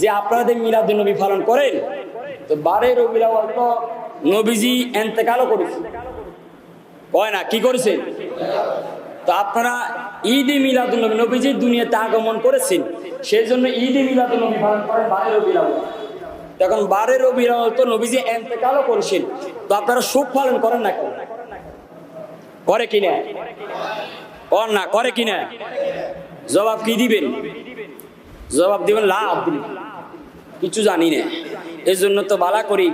যে আপনাদের মিলাদ নবী পালন করেন, তো বারে আউয়াল তো নবীজি এন্তেকালও করেছে। কয় না? কি করেছে? তো আপনারা ঈদ এ মিলাদুল নবী, নবীজি দুনিয়াতে আগমন করেছেন সেই জন্য ঈদ এ মিলাদুল নবী পালন করেন বারে আউয়াল। তখন বারে আউয়াল তো নবীজি এন্তেকালও করেছেন, তো আপনারা সুখ পালন করেন না করে কিনা? কর না, করে কিনা? জবাব কি দিবেন? জবাব দিবেন, লাভ কিছু জানি না। এই জন্য তো বালা করি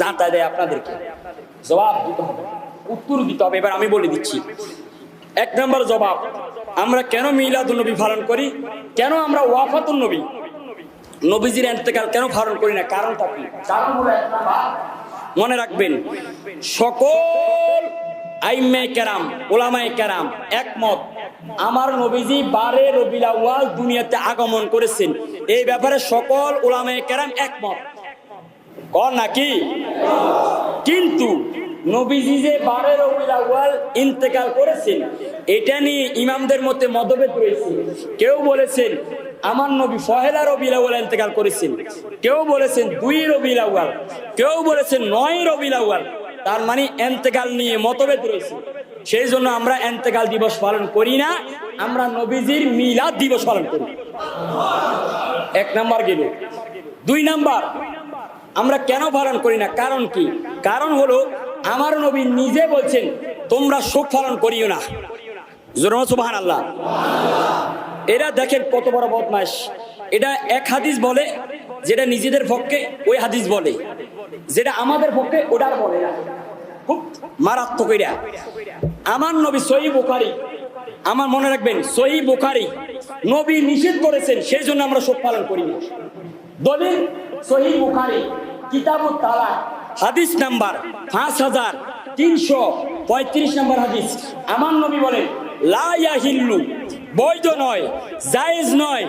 জাঁতা দেয় আপনাদেরকে। জবাব দিতে হবে। উত্তর দিতে হবে। এবার আমি বলে দিচ্ছি। এক নম্বর জবাব, আমরা কেন মিলাদুল নবী পালন করি? কেন আমরা ওয়াফাতুল নবী? নবীজির এন্তেকাল কেন পালন করি না? কারণটা কি? কারণ হলো মনে রাখবেন, সকল একমত। আমার নবীজি বারে দুনিয়াতে আগমন করেছেন। এই ব্যাপারে সকল একমত। নাকি কিন্তু নবীজি যে বারে ইন্তেকাল করেছেন, এটা নিয়ে ইমামদের মধ্যে মতভেদ রয়েছে। কেউ বলেছেন, আমার নবী ফহেলা রবিল আউয়াল ইন্তেকাল করেছেন। কেউ বলেছেন, দুই রবিল কেউ বলেছেন, নয় রবিল তার মানে এন্তেকাল নিয়ে মতভেদ রয়েছে। সেই জন্য আমরা এন্তেকাল দিবস পালন করি না, আমরা নবীজির মিলাদ দিবস পালন করি। এক নাম্বার গেল। দুই নাম্বার, আমরা কেন পালন করি না? কারণ কি? কারণ হলো, আমার নবী নিজে বলছেন, তোমরা শোক পালন করিও না। সুবাহ আল্লাহ এরা দেখেন কত বড় বদমাস এটা এক হাদিস বলে, যেটা নিজেদের পক্ষে ওই হাদিস বলে। যেটা আমাদের পক্ষে ওটার বলে না। খুব মারাত্মক আমার নবী সহি বুখারি, আমার মনে রাখবেন, সহি বুখারি নবী নিষেধ করেছেন সেই জন্য আমরা শোক পালন করি দলিল সহি বুখারি, কিতাবুত তালা হাদিস নাম্বার পাঁচ হাজার তিনশো পঁয়ত্রিশ নম্বর হাদিস। আমার নবী বলেন, লা ইয়াহিল্লু, বৈধ নয়, জায়েজ নয়,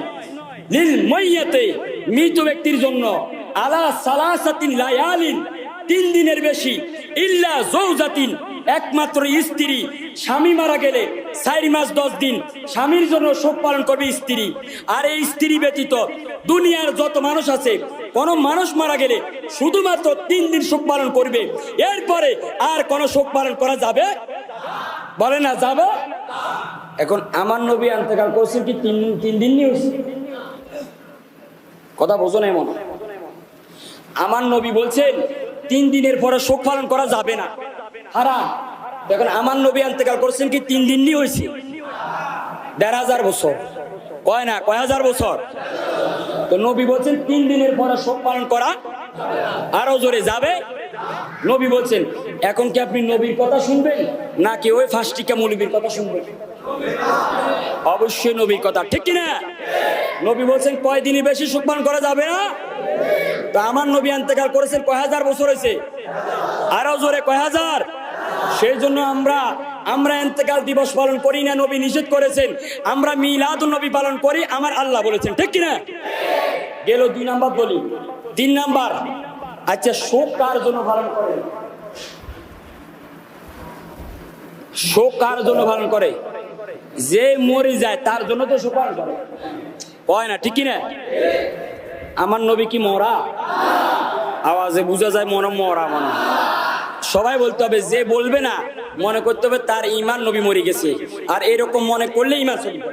লিল মইয়াতে মৃত ব্যক্তির জন্য আলা সালাসাতিন লায়ালিন, তিন দিনের বেশি ইল্লা জৌজাতিন। একমাত্র স্ত্রী, স্বামী মারা গেলে চার মাস দশ দিন স্বামীর জন্য শোক পালন করবে স্ত্রী। আর এই স্ত্রী ব্যতীত দুনিয়ার যত মানুষ আছে, কোন মানুষ মারা গেলে শুধুমাত্র তিন দিন শোক পালন করবে। এরপরে আর কোন শোক পালন করা যাবে? বলে না, যাবে? এখন আমার নবী আনতে আন্তকাল করছেন কি তিন তিন দিন নিউজ কথা বোঝো না এমন আমার নবী বলছেন তিন দিনের পরে শোক পালন করা যাবে না। হারাম। দেখুন, আমার নবী আন্তকাল করছেন কি তিন দিন নিয়ে হয়েছে? দেড় হাজার বছর। কয় না, কয় হাজার বছর? তো নবী বলছেন তিন দিনের পরে শোক পালন করা আরও জোরে যাবে। নবী বলছেন, এখন কি আপনি নবীর কথা শুনবেন? নাকি ওই ফাঁসটিকা মৌলবীর কথা শুনবেন? অবশ্যই নবীর কথা। ঠিক কিনা? নবী বলছেন কয় দিনই বেশি শোক পালন করা যাবে না? তো আমার নবী আন্তেকাল করেছেন কয় হাজার বছর হয়েছে? আরও জোরে কয় হাজার? সেই জন্য আমরা আমরা এন্তেকাল দিবস পালন করি না, নবী নিষেধ করেছেন। আমরা মিলাদ নবী পালন করি, আমার আল্লাহ বলেছেন। ঠিক কিনা? গেল দুই নাম্বার বলি তিন নাম্বার আচ্ছা শোক কার জন্য পালন করে? শোক কার জন্য পালন করে? যে মরে যায়, তার জন্য তো শোক পালন করে। কয় না, ঠিক কিনা? আমার নবী কি মরা? আওয়াজে বোঝা যায় মনে মরা মনে সবাই বলতে হবে, যে বলবে না, মনে করতে হবে তার ইমান নবী মরে গেছে। আর এরকম মনে করলে ইমান চলবে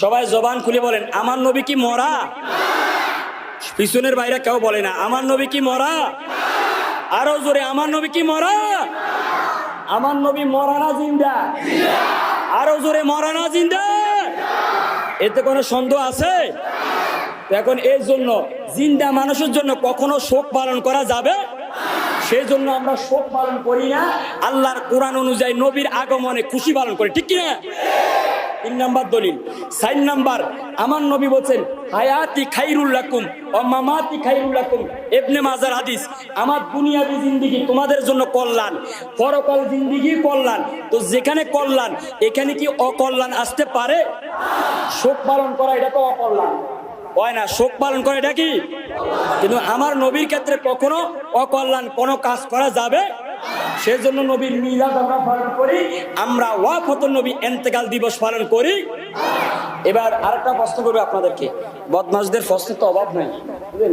সবাই জবান খুলে বলেন, আমার নবী কি মরা? পিছনের বাইরে কেউ বলে না, আমার নবী কি মরা? আরও জোরে, আমার নবী কি মরা? আমার নবী মরা না, জিন্দা? আরও জোরে, মরা না, জিন্দা? এতে কোনো সন্দেহ আছে? এখন এর জন্য জিন্দা মানুষের জন্য কখনো শোক পালন করা যাবে? সেই জন্য আমরা শোক পালন করি না। আল্লাহর কোরআন অনুযায়ী নবীর আগমনে খুশি পালন করি। ঠিক কিনা? তিন নাম্বার দলিল। সাইন নাম্বার, আমার নবী বলছেন, হায়াতি খাইরুল লাকুম ও মামাতি খাইরুল লাকুম। এবনে মাজার হাদিস, আমার দুনিয়াবি জিন্দিগি তোমাদের জন্য কল্যাণ। পরকাল জিন্দিগি কল্যাণ। তো যেখানে কল্যাণ, এখানে কি অকল্যাণ আসতে পারে? শোক পালন করা এটা তো অকল্যাণ। হয় না, শোক পালন করে ডাকি কিন্তু আমার নবীর ক্ষেত্রে কখনো অকল্যাণ কোনো কাজ করা যাবে? সেজন্য নবীর মিলাদ আমরা পালন করি, আমরা ওয়াফত নবী এন্তেকাল দিবস পালন করি। এবার আরেকটা প্রশ্ন করবে আপনাদেরকে। বদমাসদের প্রশ্নের তো অভাব নাই, বুঝলেন?